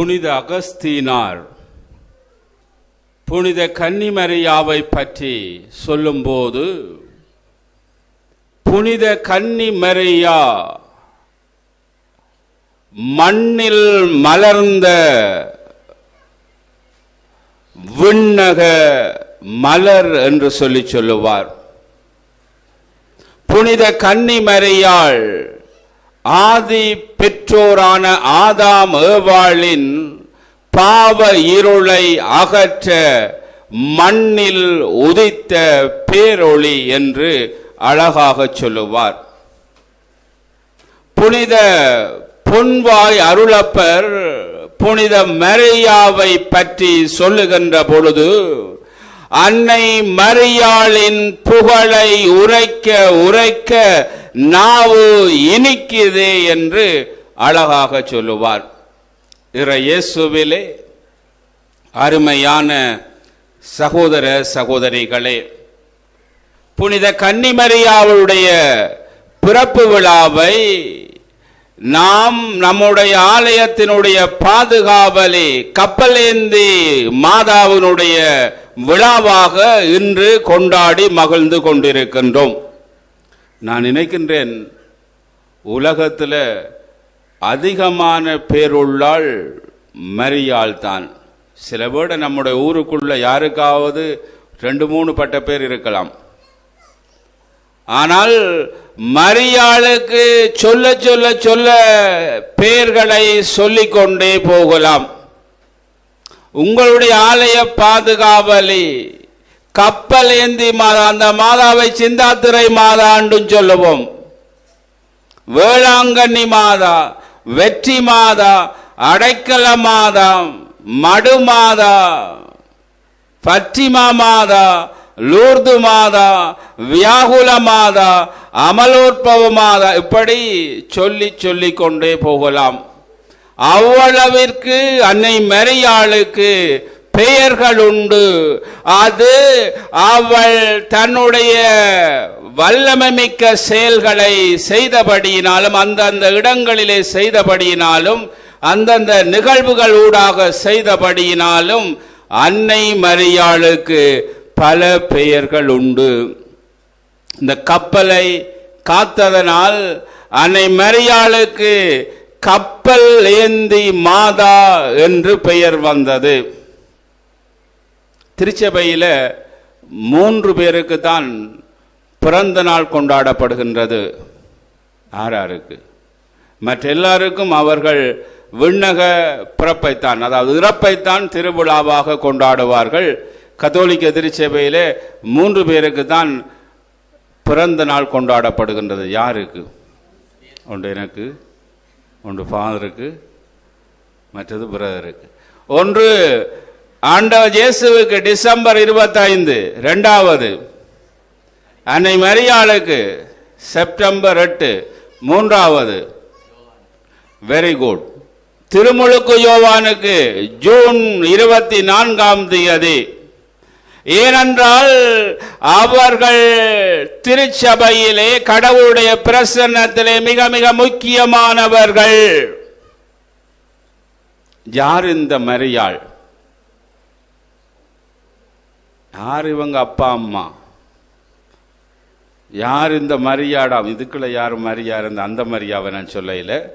புனித அகஸ்தீனார் புனித கன்னிமரியாவை பற்றி சொல்லும்போது புனித கன்னிமரியா மண்ணில் மலர்ந்த விண்ணக மலர் என்று சொல்லி சொல்லுவார். புனித கன்னிமரியாள் ஆதி பெற்றோரான ஆதாம் ஏவாளின் பாவ இருளை அகற்ற மண்ணில் உதித்த பேரொளி என்று அழகாக சொல்லுவார். புனித பொன்வாய் அருளப்பர் புனித மரியாவை பற்றி சொல்லுகின்ற பொழுது அன்னை மரியாளின் புகழை உரைக்க உரைக்க நாவு இனிக்குதே என்று அழகாக சொல்லுவார். இற இயேசுவிலே அருமையான சகோதர சகோதரிகளே புனித கன்னிமரியாவுடைய பிறப்பு விழாவை நாம் நம்முடைய ஆலயத்தினுடைய பாதுகாவலி கப்பலேந்தி மாதாவினுடைய விழாவாக இன்று கொண்டாடி மகிழ்ந்து கொண்டிருக்கின்றோம். நான் நினைக்கின்றேன் உலகத்தில் அதிகமான பேருள்ளால் மரியாள் தான் சில பேர் நம்முடைய ஊருக்குள்ள யாருக்காவது ரெண்டு மூணு பட்ட பேர் இருக்கலாம். ஆனால் மரியாளுக்கு சொல்ல சொல்ல சொல்ல பெயர்களை சொல்லிக்கொண்டே போகலாம். உங்களுடைய ஆலய பாதுகாவலி கப்பல் ஏந்தி மாதா அந்த மாதாவை சிந்தாத்துறை மாதாண்டும் சொல்லுவோம். வேளாங்கண்ணி மாதா வெற்றி மாதா அடைக்கல மாதா மடு மாதா பற்றிமா மாதா லூர்து மாதா வியாகுல மாதா அமலோற்பவ மாதா இப்படி சொல்லி சொல்லி கொண்டே போகலாம். அவ்வளவிற்கு அன்னை மரியாளுக்கு பெயர்கள் உண்டு அது அவள் தன்னுடைய வல்லமை மிக்க செயல்களை செய்தபடியினாலும் அந்தந்த இடங்களிலே செய்தபடியினாலும் அந்தந்த நிகழ்வுகள் ஊடாக செய்தபடியினாலும் அன்னை மரியாளுக்கு பல பெயர்கள் உண்டு. இந்த கப்பலை காத்ததனால் அன்னை மரியாளுக்கு கப்பல் ஏந்தி மாதா என்று பெயர் வந்தது. திருச்சபையில் மூன்று பேருக்கு தான் பிறந்த நாள் கொண்டாடப்படுகின்றது. ஆறாருக்கு மற்ற எல்லாருக்கும் அவர்கள் விண்ணக பிறப்பைத்தான் அதாவது இறப்பைத்தான் திருவிழாவாக கொண்டாடுவார்கள். கத்தோலிக்க திருச்சபையிலே மூன்று பேருக்கு தான் பிறந்த நாள் கொண்டாடப்படுகின்றது. யாருக்கு? ஒன்று எனக்கு ஒன்று ஃபாதருக்கு மற்றது பிரதருக்கு. ஒன்று ஆண்டவர் இயேசுவுக்கு டிசம்பர் இருபத்தைந்து ரெண்டாவது அன்னை மரியாளுக்கு செப்டம்பர் எட்டு மூன்றாவது. வெரி குட் திருமுழுக்கு யோவானுக்கு ஜூன் இருபத்தி நான்காம் தேதி. ஏனென்றால் அவர்கள் திருச்சபையிலே கடவுளுடைய பிரசன்னத்திலே மிக மிக முக்கியமானவர்கள். யார் இந்த மரியாள்? யார் இவங்க அப்பா அம்மா? யார் இந்த மரியாடாம் இதுக்குள்ள யார் மரியா இருந்த? அந்த மரியாவை நான் சொல்லையில்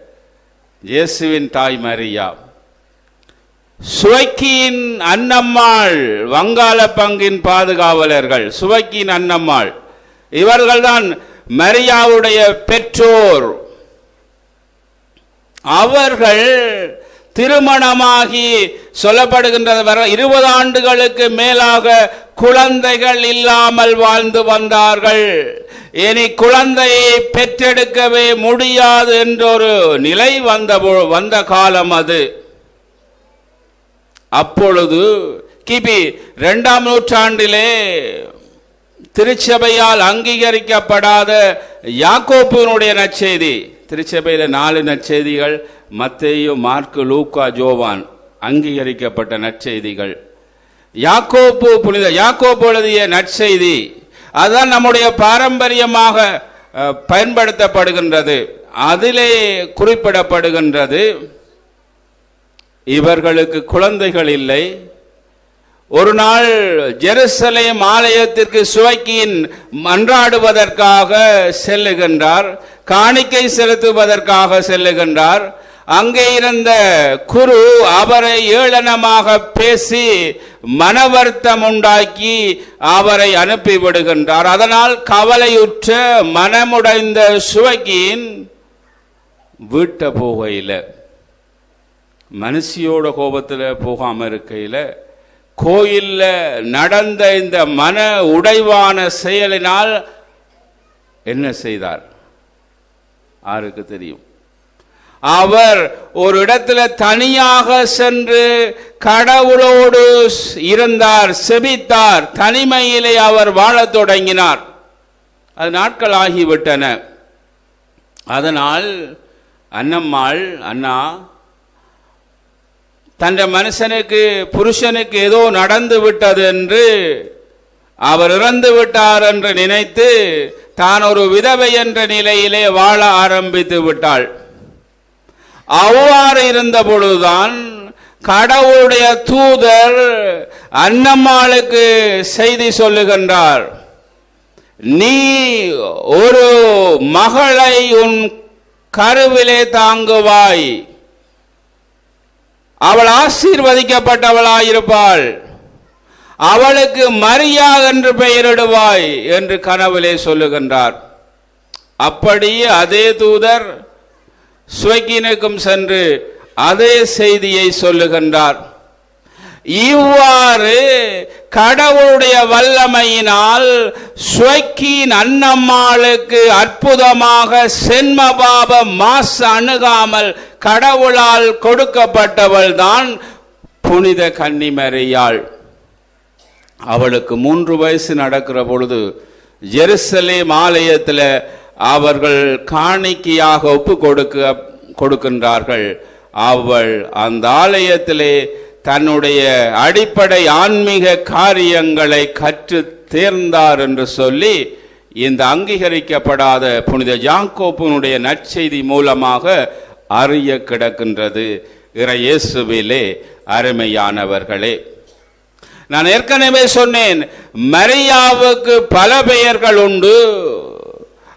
இயேசுவின் தாய் மரியா. சுவைக்கியின் அன்னம்மாள் வங்காள பங்கின் பாதுகாவலர்கள். சுவைக்கியின் அன்னம்மாள். இவர்கள்தான் மரியாவுடைய பெற்றோர். அவர்கள் திருமணமாகி சொல்லப்படுகின்றது வர இருபது ஆண்டுகளுக்கு மேலாக குழந்தைகள் இல்லாமல் வாழ்ந்து வந்தார்கள். இனி குழந்தையை பெற்றெடுக்கவே முடியாது என்றொரு நிலை வந்த வந்த காலம் அது. அப்பொழுது கிபி இரண்டாம் நூற்றாண்டிலே திருச்சபையால் அங்கீகரிக்கப்படாத யாக்கோப்பினுடைய நச்செய்தி திருச்சபையில் நாலு நற்செய்திகள் மத்தேயு மார்க்கு லூக்கா ஜோவான் அங்கீகரிக்கப்பட்ட நற்செய்திகள். யாக்கோப்பு புனித யாக்கோப்பு எழுதிய நற்செய்தி அதுதான் நம்முடைய பாரம்பரியமாக பயன்படுத்தப்படுகின்றது. அதிலே குறிப்பிடப்படுகின்றது இவர்களுக்கு குழந்தைகள் இல்லை ஒரு நாள் ஜெருசலேம் ஆலயத்திற்கு சுவைக்கின் மன்றாடுவதற்காக செல்லுகின்றார் காணிக்கை செலுத்துவதற்காக செல்லுகின்றார். அங்கே இருந்த குரு அவரை ஏளனமாக பேசி மனவர்த்தம் உண்டாக்கி அவரை அனுப்பிவிடுகின்றார். அதனால் கவலையுற்ற மனமுடைந்த சுவகியின் வீட்ட போகையில் மனுஷியோட கோபத்தில் போகாமல் இருக்கையில் கோயிலில் நடந்த இந்த மன உடைவான செயலினால் என்ன செய்தார்? யாருக்கு தெரியும்? அவர் ஒரு இடத்துல தனியாக சென்று கடவுளோடு இருந்தார் செபித்தார் தனிமையிலே அவர் வாழத் தொடங்கினார். அது நாட்கள் ஆகிவிட்டன. அதனால் அன்னம்மாள் அண்ணா தன் மனுஷனுக்கு புருஷனுக்கு ஏதோ நடந்து விட்டது என்று அவர் இறந்து விட்டார் என்று நினைத்து தான் ஒரு விதவை என்ற நிலையிலே வாழ ஆரம்பித்து விட்டாள். அவ்வாறு இருந்த பொழுதுதான் கடவுளுடைய தூதர் அன்னம்மாளுக்கு செய்தி சொல்லுகின்றார். நீ ஒரு மகளை உன் கருவிலே தாங்குவாய். அவள் ஆசீர்வதிக்கப்பட்டவளாயிருப்பாள். அவளுக்கு மரியா என்று பெயரிடுவாய் என்று கனவிலே சொல்லுகின்றார். அப்படியே அதே தூதர் சுவக்கினுக்கும் சென்று அதே செய்தியை சொல்லுகின்றார். இவ்வாறு கடவுளுடைய வல்லமையினால் ஸ்வக்கின் அன்னம்மாளுக்கு அற்புதமாக சென்மபாப மாசு அணுகாமல் கடவுளால் கொடுக்கப்பட்டவள் தான் புனித கன்னிமரியாள். அவளுக்கு மூன்று வயசு நடக்கிற பொழுது ஜெருசலேம் ஆலயத்தில் அவர்கள் காணிக்கையாக ஒப்பு கொடுக்க கொடுக்கின்றார்கள். அவள் அந்த ஆலயத்திலே தன்னுடைய அடிப்படை ஆன்மீக காரியங்களை கற்று தேர்ந்தார் என்று சொல்லி இந்த அங்கீகரிக்கப்படாத புனித ஜாங்கோப்பனுடைய நற்செய்தி மூலமாக அறிய கிடக்கின்றது. இறையேசுவிலே அருமையானவர்களே. நான் ஏற்கனவே சொன்னேன் மரியாவுக்கு பல பெயர்கள் உண்டு.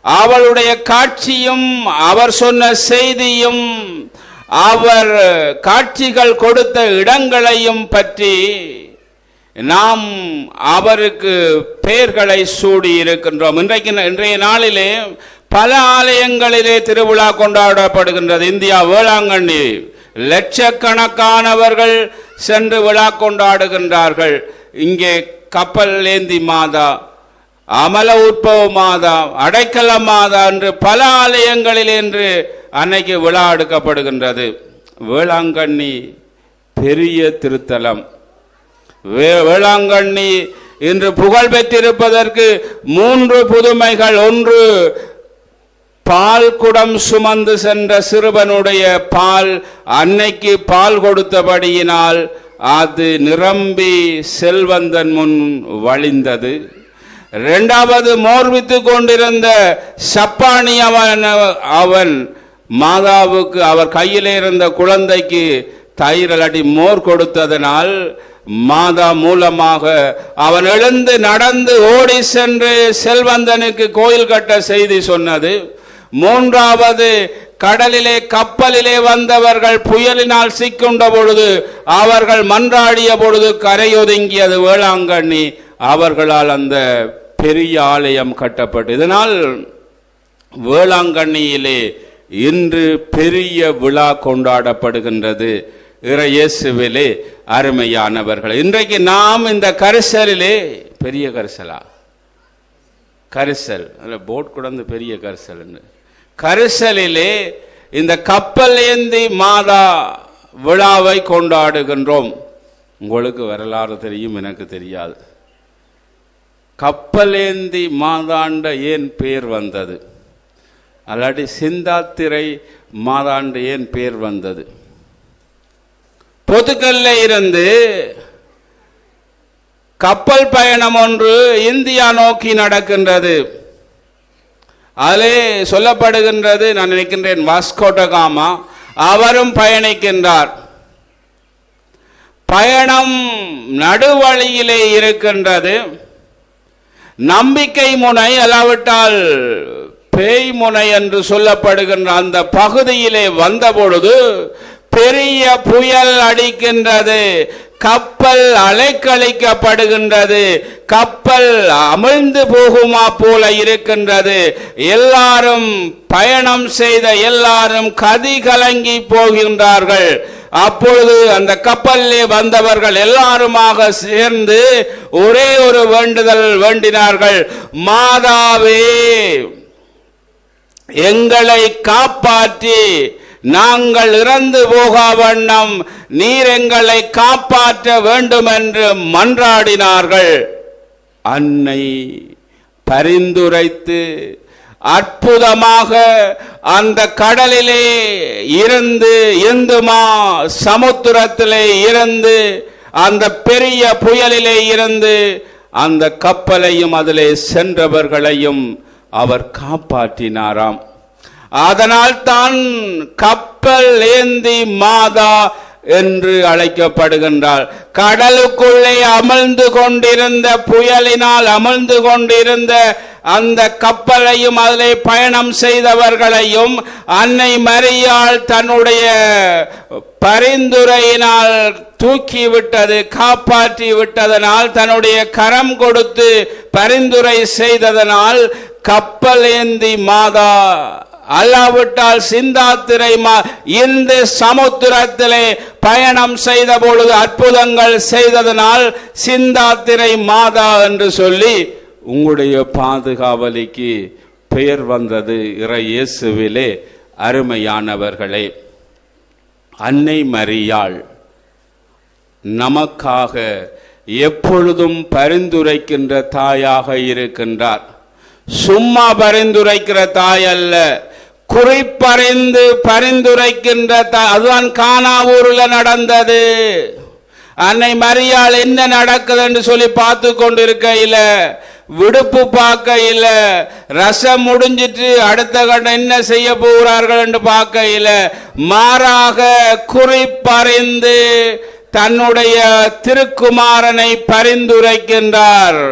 அவளுடைய காட்சியும் அவர் சொன்ன செய்தியும் அவர் காட்சிகள் கொடுத்த இடங்களையும் பற்றி நாம் அவருக்கு பெயர்களை சூடி இருக்கின்றோம். இன்றைக்கு இன்றைய நாளிலே பல ஆலயங்களிலே திருவிழா கொண்டாடப்படுகின்றது. இந்தியா வேளாங்கண்ணி. லட்சக்கணக்கானவர்கள் சென்று விழா கொண்டாடுகின்றார்கள். இங்கே கப்பல் ஏந்தி மாதா அமல உற்பவ மாதா அடைக்கல மாதா என்று பல ஆலயங்களில் என்று அன்னைக்கு விழா எடுக்கப்படுகின்றது. வேளாங்கண்ணி பெரிய திருத்தலம். வே- வேளாங்கண்ணி இன்று புகழ் பெற்றிருப்பதற்கு மூன்று புதுமைகள். ஒன்று பால் குடம் சுமந்து சென்ற சிறுவனுடைய பால் அன்னைக்கு பால் கொடுத்தபடியினால் அது நிரம்பி செல்வந்தன் முன் வழிந்தது. இரண்டாவது மோர்வித்து கொண்டிருந்த சப்பானி அவன் அவன் மாதாவுக்கு அவர் கையில் இருந்த குழந்தைக்கு தயிர் அடி மோர் கொடுத்ததனால் மாதா மூலமாக அவன் எழுந்து நடந்து ஓடி சென்று செல்வந்தனுக்கு கோயில் கட்ட செய்தி சொன்னது. மூன்றாவது கடலிலே கப்பலிலே வந்தவர்கள் புயலினால் சிக்குண்ட பொழுது அவர்கள் மன்றாடிய பொழுது கரையொதுங்கியது வேளாங்கண்ணி. அவர்களால் அந்த பெரிய ஆலயம் கட்டப்பட்டு இதனால் வேளாங்கண்ணியிலே இன்று பெரிய விழா கொண்டாடப்படுகின்றது. இறையேசுவிலே அருமையானவர்கள் இன்றைக்கு நாம் இந்த கரிசலிலே பெரிய கரிசலா? கரிசல் அதில் போட் குடந்து பெரிய கரிசல்னு கரிசலிலே இந்த கப்பல் ஏந்தி மாதா விழாவை கொண்டாடுகின்றோம். உங்களுக்கு வரலாறு தெரியும் எனக்கு தெரியாது. கப்பலேந்தி மாதாண்ட ஏன் பேர் வந்தது? அல்லாட்டி சிந்தாத்திரை மாதாண்டு ஏன் பேர் வந்தது? பொதுக்கல்ல இருந்து கப்பல் பயணம் ஒன்று இந்தியா நோக்கி நடக்கின்றது. அதிலே சொல்லப்படுகின்றது நான் நினைக்கின்றேன் வாஸ்கோட்டகாமா அவரும் பயணிக்கின்றார். பயணம் நடுவழியிலே இருக்கின்றது. நம்பிக்கை முனை அல்லாவிட்டால் பேய் முனை என்று சொல்லப்படுகின்ற அந்த பகுதியிலே வந்தபொழுது பெரிய புயல் அடிக்கின்றது கப்பல் அலைக்கழிக்கப்படுகின்றது கப்பல் அமிழ்ந்து போகுமா போல இருக்கின்றது. எல்லாரும் பயணம் செய்த எல்லாரும் கதி கலங்கி போகின்றார்கள். அப்பொழுது அந்த கப்பலிலே வந்தவர்கள் எல்லாருமாக சேர்ந்து ஒரே ஒரு வேண்டுதல் வேண்டினார்கள். மாதாவே எங்களை காப்பாற்றி நாங்கள் இறந்து போகா வண்ணம் நீர் எங்களை காப்பாற்ற வேண்டும் என்று மன்றாடினார்கள். அன்னை பரிந்துரைத்து அற்புதமாக அந்த கடலிலே இருந்து இந்துமா சமுத்திரத்திலே இருந்து அந்த பெரிய புயலிலே இருந்து அந்த கப்பலையும் அதிலே சென்றவர்களையும் அவர் காப்பாற்றினாராம். அதனால் தான் கப்பல் ஏந்தி மாதா என்று அழைக்கப்படுகின்றாள் கடலுக்குள்ளே அமர்ந்து கொண்டிருந்த புயலினால் அமர்ந்து கொண்டிருந்த அந்த கப்பலையும் அதிலே பயணம் செய்தவர்களையும் அன்னை மரியாள் தன்னுடைய பரிந்துரையினால் தூக்கி விட்டது காப்பாற்றி விட்டதனால் தன்னுடைய கரம் கொடுத்து பரிந்துரை செய்ததனால் கப்பல் ஏந்தி மாதா அல்லாவிட்டால் சிந்தாத்திரை மா- இந்த சமுத்திரத்திலே பயணம் செய்த பொழுது அற்புதங்கள் செய்ததனால் சிந்தாத்திரை மாதா என்று சொல்லி உங்களுடைய பாதுகாவலிக்கு பெயர் வந்தது இறை இயேசுவிலே அருமையானவர்களே. அன்னை மரியாள் நமக்காக எப்பொழுதும் பரிந்துரைக்கின்ற தாயாக இருக்கின்றார். சும்மா பரிந்துரைக்கிற தாய் அல்ல. குறிப்பறிந்து பரிந்துரைக்கின்ற தாய் அதுதான் கானாவூர்ல நடந்தது. அன்னை மரியாள் என்ன நடக்குதுன்னு சொல்லி பார்த்து கொண்டிருக்கையில விடுப்பு பார்க்கையில ரசம் முடிஞ்சிட்டு அடுத்த கட்டம் என்ன செய்ய போகிறார்கள் என்று பார்க்கையில மாறாக குறிப்பறிந்து தன்னுடைய திருக்குமாரனை பரிந்துரைக்கின்றார்.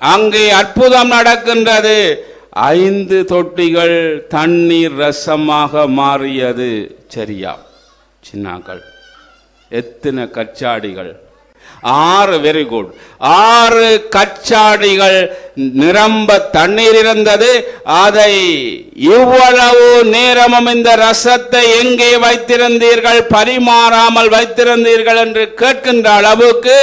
அங்கே அற்புதம் நடக்கின்றது. ஐந்து தொட்டிகள் தண்ணீர் ரசமாக மாறியது. சரியா? சின்னாக்கள். எத்தனை கச்சாடிகள்? ஆறு வெரி குட் ஆறு கச்சாடிகள் நிரம்ப தண்ணீர் இருந்தது. அதை இவ்வளவு நேரமும் இந்த ரசத்தை எங்கே வைத்திருந்தீர்கள்? பரிமாறாமல் வைத்திருந்தீர்கள் என்று கேட்கின்ற அளவுக்கு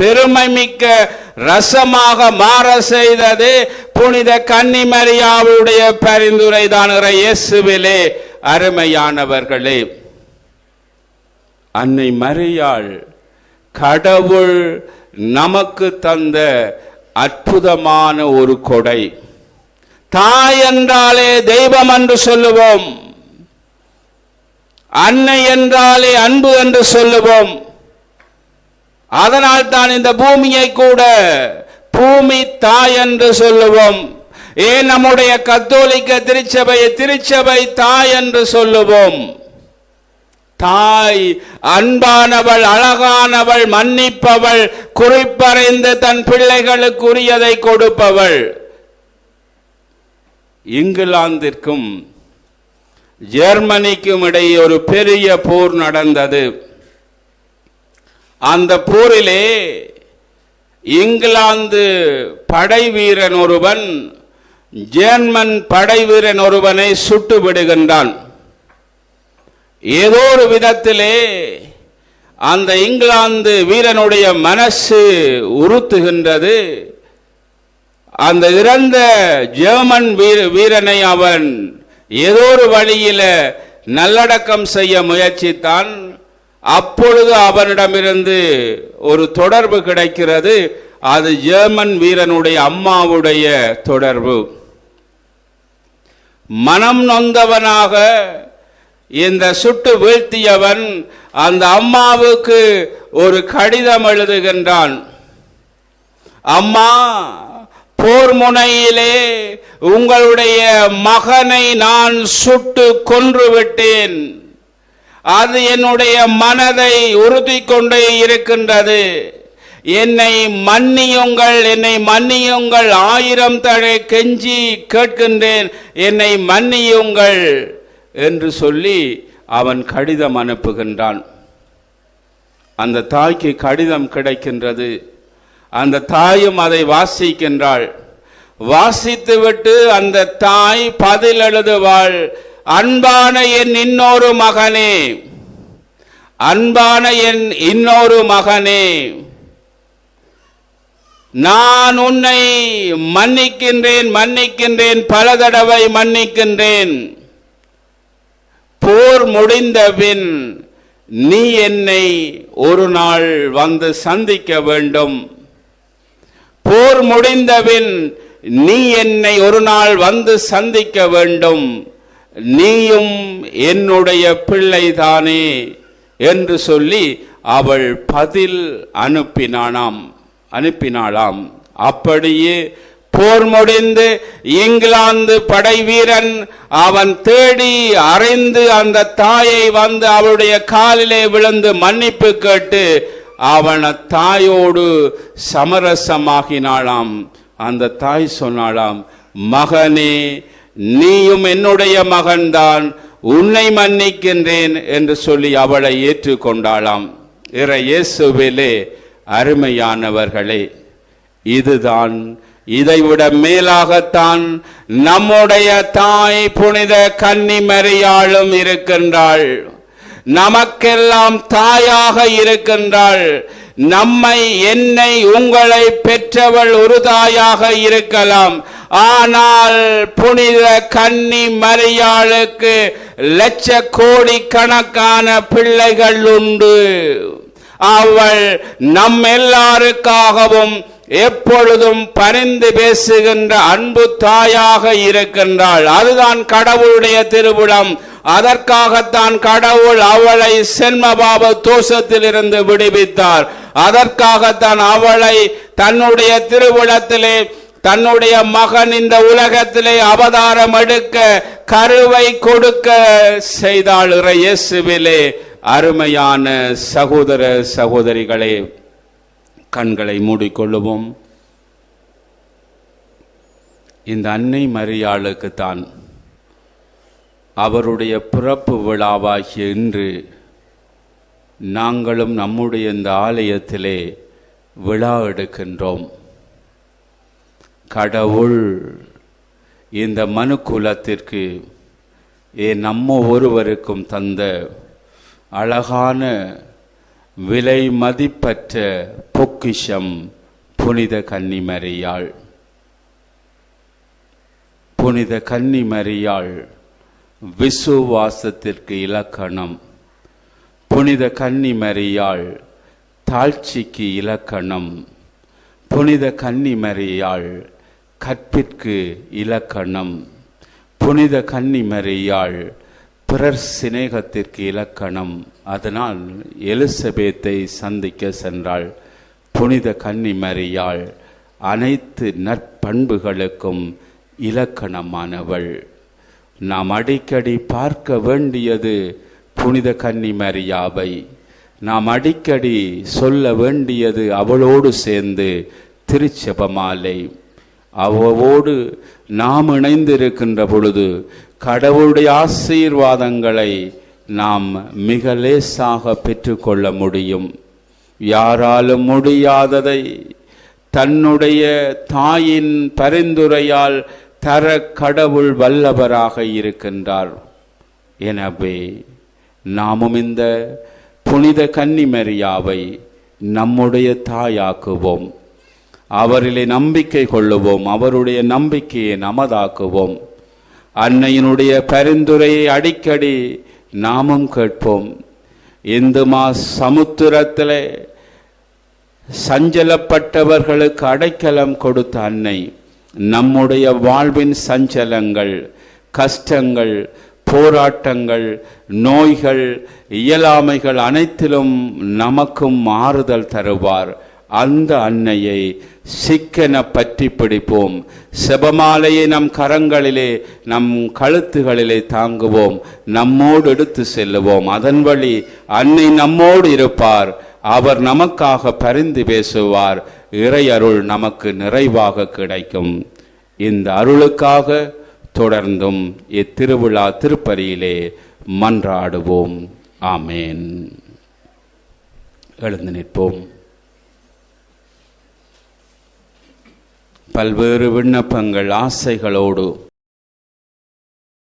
பெருமை மிக்க ரசமாக மாற செய்தது புனித கன்னிமரியாவுடைய பரிந்துரை தான் இயேசுவிலே. அருமையானவர்களே அன்னை மரியாள் கடவுள் நமக்கு தந்த அற்புதமான ஒரு கொடை. தாய் என்றாலே தெய்வம் என்று சொல்லுவோம். அன்னை என்றாலே அன்பு என்று சொல்லுவோம். அதனால் தான் இந்த பூமியை கூட பூமி தாய் என்று சொல்லுவோம். ஏன் நம்முடைய கத்தோலிக்க திருச்சபையை திருச்சபை தாய் என்று சொல்லுவோம். தாய் அன்பானவள் அழகானவள் மன்னிப்பவள் குறிப்பறைந்து தன் பிள்ளைகளுக்குரியதை கொடுப்பவள். இங்கிலாந்திற்கும் ஜெர்மனிக்கும் இடையே ஒரு பெரிய போர் நடந்தது. அந்த போரிலே இங்கிலாந்து படை வீரன் ஒருவன் ஜேர்மன் படை வீரன் ஒருவனை சுட்டு விடுகின்றான். ஏதோ ஒரு விதத்திலே அந்த இங்கிலாந்து வீரனுடைய மனசு உறுத்துகின்றது. அந்த இறந்த ஜெர்மன் வீர வீரனை அவன் ஏதோ ஒரு வழியில நல்லடக்கம் செய்ய முயற்சித்தான். அப்பொழுது அவனிடமிருந்து ஒரு தொடர்பு கிடைக்கிறது. அது ஜெர்மன் வீரனுடைய அம்மாவுடைய தொடர்பு. மனம் நொந்தவனாக இந்த சுட்டு வீழ்த்தியவன் அந்த அம்மாவுக்கு ஒரு கடிதம் எழுதுகின்றான். அம்மா போர் முனையிலே உங்களுடைய மகனை நான் சுட்டு கொன்று விட்டேன். அது என்னுடைய மனதை உறுதி கொண்டே இருக்கின்றது. என்னை மன்னியுங்கள் என்னை மன்னியுங்கள். ஆயிரம் தழை கெஞ்சி கேட்கின்றேன். என்னை மன்னியுங்கள் என்று சொல்லி அவன் கடிதம் அனுப்புகின்றான். அந்த தாய்க்கு கடிதம் கிடைக்கின்றது. அந்த தாயும் அதை வாசிக்கின்றாள். வாசித்துவிட்டு அந்த தாய் பதில் எழுதுவாள். அன்பான என் இன்னொரு மகனே. அன்பான என் இன்னொரு மகனே. நான் உன்னை மன்னிக்கின்றேன் மன்னிக்கின்றேன் பல தடவை மன்னிக்கின்றேன். போர் முடிந்தபின் நீ என்னை ஒரு நாள் வந்து சந்திக்க வேண்டும். போர் முடிந்தபின் நீ என்னை ஒரு நாள் வந்து சந்திக்க வேண்டும். நீயும் என்னுடைய பிள்ளைதானே என்று சொல்லி அவள் பதில் அனுப்பினானாம் அனுப்பினாளாம். அப்படியே போர் முடிந்து இங்கிலாந்து படை வீரன் அவன் தேடி அறிந்து அந்த தாயை வந்து அவளுடைய காலிலே விழுந்து மன்னிப்பு கேட்டு அவன தாயோடு சமரசமாகினாளாம். அந்த தாய் சொன்னாளாம் மகனே நீயும் என்னுடைய மகன்தான். உன்னை மன்னிக்கின்றேன் என்று சொல்லி அவளை ஏற்றுக்கொண்டாளாம். இற இயேசுவிலே அருமையானவர்களே இதுதான் இதைவிட மேலாகத்தான் நம்முடைய தாய் புனித கன்னிமரியாளும் இருக்கின்றாள். நமக்கெல்லாம் தாயாக இருக்கின்றாள். நம்மை என்னை உங்களை பெற்றவள் ஒரு தாயாக இருக்கலாம். ஆனால் புனித கன்னி மரியாளுக்கு லட்ச கோடி கணக்கான பிள்ளைகள் உண்டு. அவள் நம் எல்லாருக்காகவும் எப்பொழுதும் பரிந்து பேசுகின்ற அன்பு தாயாக இருக்கின்றாள். அதுதான் கடவுளுடைய திருவிழம் அதற்காகத்தான் கடவுள் அவளை சென்மபாப தோஷத்திலிருந்து விடுவித்தார். அதற்காகத்தான் அவளை தன்னுடைய திருவிழத்திலே தன்னுடைய மகன் இந்த உலகத்திலே அவதாரம் எடுக்க கருவை கொடுக்க செய்தாள் இயேசுவிலே. அருமையான சகோதர சகோதரிகளே கண்களை மூடிக்கொள்ளுவோம். இந்த அன்னை மரியாளுக்கு தான் அவருடைய பிறப்பு விழாவாகிய இன்று நாங்களும் நம்முடைய இந்த ஆலயத்திலே விழா எடுக்கின்றோம். கடவுள் இந்த மனு குலத்திற்கு ஏ நம்ம ஒருவருக்கும் தந்த அழகான விலை மதிப்பற்ற பொக்கிஷம் புனித கன்னிமரியாள். புனித கன்னிமரியாள் விசுவாசத்திற்கு இலக்கணம். புனித கன்னிமரியாள் தாழ்ச்சிக்கு இலக்கணம். புனித கன்னிமரியாள் கற்பிற்கு இலக்கணம். புனித கன்னிமரியாள் பிறர் சிநேகத்திற்கு இலக்கணம். அதனால் எலிசபேத்தை சந்திக்க சென்றாள் புனித கன்னிமரியாள். அனைத்து நற்பண்புகளுக்கும் இலக்கணமானவள். நாம் அடிக்கடி பார்க்க வேண்டியது புனித கன்னிமரியாவை நாம் அடிக்கடி சொல்ல வேண்டியது அவளோடு சேர்ந்து திருச்செபமாலை. அவவோடு நாம் இணைந்திருக்கின்ற பொழுது கடவுளுடைய ஆசீர்வாதங்களை நாம் மிக லேசாக பெற்றுக்கொள்ள முடியும். யாராலும் முடியாததை தன்னுடைய தாயின் பரிந்துரையால் தர கடவுள் வல்லவராக இருக்கின்றார். எனவே நாமும் இந்த புனித கன்னிமரியாவை நம்முடைய தாயாக்குவோம். அவரிலே நம்பிக்கை கொள்ளுவோம். அவருடைய நம்பிக்கையை நமதாக்குவோம். அன்னையினுடைய பரிந்துரையை அடிக்கடி நாமும் கேட்போம். இந்து மா சமுத்திரத்திலே சஞ்சலப்பட்டவர்களுக்கு அடைக்கலம் கொடுத்த அன்னை நம்முடைய வாழ்வின் சஞ்சலங்கள் கஷ்டங்கள் போராட்டங்கள் நோய்கள் இயலாமைகள் அனைத்திலும் நமக்கும் மாறுதல் தருவார். அந்த அன்னையை சிக்கென பற்றி பிடிப்போம். செபமாலையை நம் கரங்களிலே நம் கழுத்துகளிலே தாங்குவோம். நம்மோடு எடுத்து செல்லுவோம். அதன் வழி அன்னை நம்மோடு இருப்பார். அவர் நமக்காக பரிந்து பேசுவார். இறை அருள் நமக்கு நிறைவாக கிடைக்கும். இந்த அருளுக்காக தொடர்ந்தும் இத்திருவிழா திருப்பலியிலே மன்றாடுவோம். ஆமேன். எழுந்து நிற்போம். பல்வேறு விண்ணப்பங்கள் ஆசைகளோடு